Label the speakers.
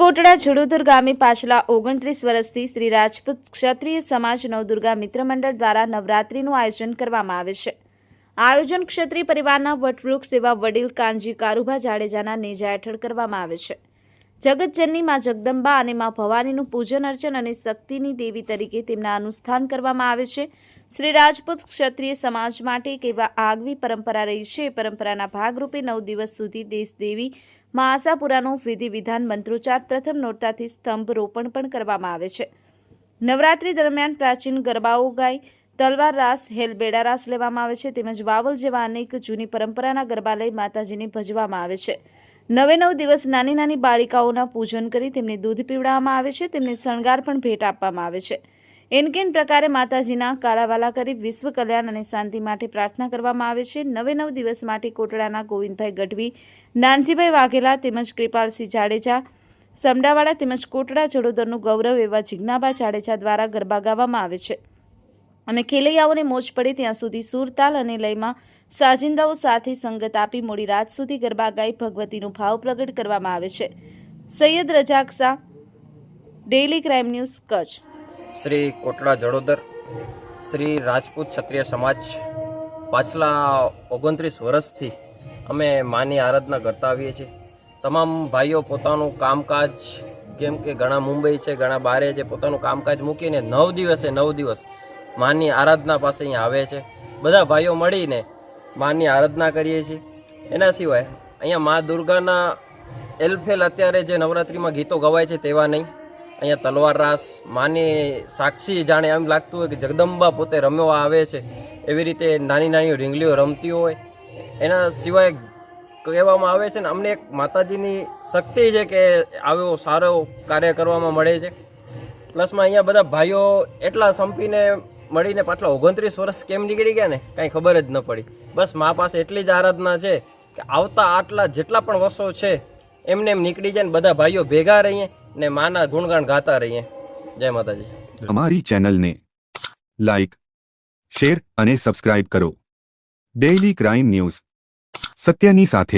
Speaker 1: કોટડા જુડુદુર ગામે પાછલા ઓગણત્રીસ વર્ષથી શ્રી રાજપૂત ક્ષત્રિય સમાજ નવદુર્ગા મિત્ર મંડળ દ્વારા નવરાત્રીનું આયોજન કરવામાં આવે છે. આયોજન ક્ષત્રિય પરિવારના વટવૃક્ષ એવા વડીલ કાનજી કારુભા જાડેજાના નેજા હેઠળ કરવામાં આવે છે. જગતજનની માં જગદંબા અને માં ભવાનીનું પૂજન અર્ચન અને શક્તિની દેવી તરીકે તેમના અનુષ્ઠાન કરવામાં આવે છે. શ્રી રાજપૂત ક્ષત્રિય સમાજ માટે એક એવા આગવી પરંપરા રહી છે. પરંપરાના ભાગરૂપે નવ દિવસ સુધી દેશદેવી મા આશાપુરાનું વિધિ વિધાન મંત્રોચ્ચાર પ્રથમ નોરતાથી સ્તંભ રોપણ પણ કરવામાં આવે છે. નવરાત્રી દરમિયાન પ્રાચીન ગરબાઓ ગાય તલવાર રાસ, હેલબેડા રાસ લેવામાં આવે છે. તેમજ વાવલ જેવા અનેક જૂની પરંપરાના ગરબા લઈ માતાજીને ભજવામાં આવે છે. નવે નવ દિવસ નાની નાની બાળિકાઓના પૂજન કરી તેમને દૂધ પીવડાવવામાં આવે છે, તેમને શણગાર પણ ભેટ આપવામાં આવે છે. એનકેન પ્રકારે માતાજીના કાલાવાલા કરી વિશ્વ કલ્યાણ અને શાંતિ માટે પ્રાર્થના કરવામાં આવે છે. નવે નવ દિવસ માટે કોટડાના ગોવિંદભાઈ ગઢવી, નાનજીભાઈ વાઘેલા તેમજ કૃપાલસિંહ જાડેજા સમડાવાડા તેમજ કોટડા જડોદરનું ગૌરવ એવા જિજ્ઞાબા જાડેજા દ્વારા ગરબા ગાવામાં આવે છે. અને ખેલૈયાઓને મોજ પડે ત્યાં સુધી સુરતાલ અને લયમાં સાજિંદાઓ સાથે સંગત આપી મોડી રાત સુધી ગરબા ગાઈ ભગવતીનો ભાવ પ્રગટ કરવામાં આવે છે. Syed Razak Shah, Daily Crime News, Kutch.
Speaker 2: Shri Kotda Jadodar, Shri Rajput Kshatriya Samaj, પાછલા ઓગણત્રીસ વર્ષથી અમે માની આરાધના કરતા આવીએ છીએ. તમામ ભાઈઓ પોતાનું કામકાજ કેમ કે ઘણા મુંબઈ છે, ઘણા બારે છે, પોતાનું કામકાજ મૂકીને નવ દિવસે, નવ દિવસ માની આરાધના પાસે અહીંયા આવે છે. બધા ભાઈઓ મળીને માની આરાધના કરીએ છીએ. એના સિવાય અહીંયા મા દુર્ગાના એલફેલ અત્યારે જે નવરાત્રિમાં ગીતો ગવાય છે તેવા નહીં. અહીંયા તલવાર રાસ, માની સાક્ષી જાણે એમ લાગતું હોય કે જગદંબા પોતે રમવા આવે છે. એવી રીતે નાની નાની રીંગલીઓ રમતી હોય. એના સિવાય કહેવામાં આવે છે ને, અમને એક માતાજીની શક્તિ છે કે આવો સારો કાર્ય કરવામાં મળે છે. પ્લસમાં અહીંયા બધા ભાઈઓ એટલા સંપીને મળીને પાછલા ઓગણત્રીસ વર્ષ કેમ નીકળી ગયા ને? કાંઈ ખબર જ ન પડી. બસ મા પાસે એટલી જ આરાધના છે કે આવતા આટલા જેટલા પણ વર્ષો છે, એમને એમ નીકળી જાય ને બધા ભાઈઓ ભેગા રહીએ ને માના ગુણગાન ગાતા રહીએ. જય માતાજી.
Speaker 3: અમારી ચેનલને લાઇક શેર અને સબસ્ક્રાઇબ કરો. Daily Crime News. સત્યની સાથે.